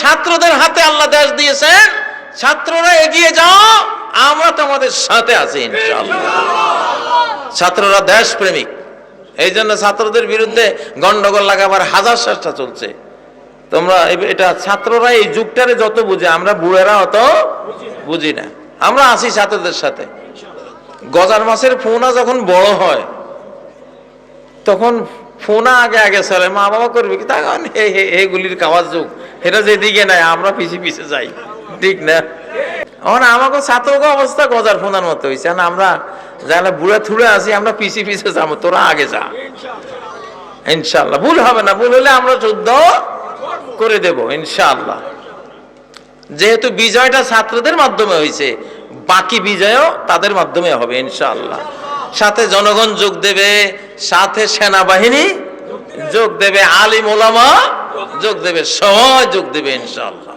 ছাত্রদের হাতে আল্লাহ দেশ দিয়েছেন ছাত্ররা এগিয়ে যাও, আমরা তোমাদের সাথে আছি ছাত্ররা দেশ প্রেমিক এই জন্য ছাত্রদের বিরুদ্ধে গন্ডগোল লাগাবার হাজার চেষ্টা চলছে। তোমরা এটা ছাত্ররা এই যুগটারে যত বুঝে, আমরা বুড়েরা অত বুঝি না। আমরা আছি ছাত্রদের সাথে। গজার মাছের ফোনা যখন বড় হয়, তখন ফোনা আগে আগে চলে মা বাবা করবে কি? হে এগুলির খাওয়ার যুগ। এটা যেদিকে নাই, আমরা পিছিয়ে পিছিয়ে যাই। ঠিক না? আমাকে ছাত্রকে অবস্থা গজার ফোনার মতো হয়েছে আমরা যারা বুড়ে থুড়ে আছি, আমরা পিছিয়ে পিছিয়ে যাব। তোরা আগে যা। ইনশাল্লাহ ভুল হবে না। ভুল হলে আমরা যুদ্ধ করে দেব, ইনশাআল্লাহ। যেহেতু বিজয়টা ছাত্রদের মাধ্যমে হয়েছে বাকি বিজয়ও তাদের মাধ্যমে হবে, ইনশাআল্লাহ। সাথে জনগণ যোগ দেবে, সাথে সেনাবাহিনী যোগ দেবে, আলিম ওলামা যোগ দেবে সবাই যোগ দেবে ইনশাআল্লাহ।